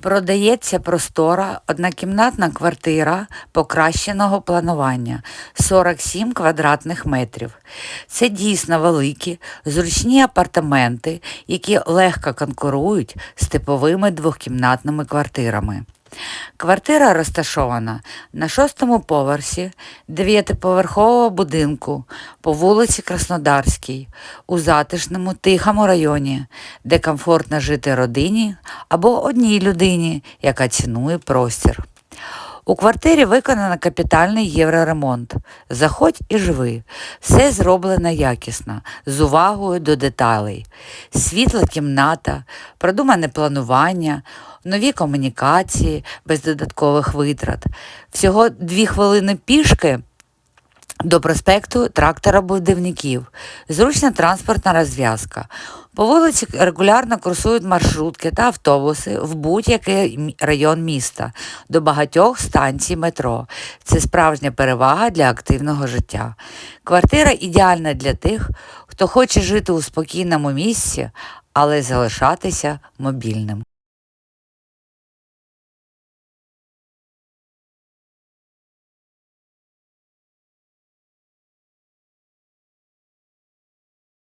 Продається простора однокімнатна квартира покращеного планування 47 квадратних метрів. Це дійсно великі, зручні апартаменти, які легко конкурують з типовими двохкімнатними квартирами. Квартира розташована на шостому поверсі дев'ятиповерхового будинку по вулиці Краснодарській у затишному тихому районі, де комфортно жити родині або одній людині, яка цінує простір. У квартирі виконано капітальний євроремонт. Заходь і живи. Все зроблено якісно, з увагою до деталей. Світла кімната, продумане планування, нові комунікації без додаткових витрат. Всього дві хвилини пішки до проспекту трактора будівників. Зручна транспортна розв'язка. По вулиці регулярно курсують маршрутки та автобуси в будь-який район міста до багатьох станцій метро. Це справжня перевага для активного життя. Квартира ідеальна для тих, хто хоче жити у спокійному місці, але залишатися мобільним.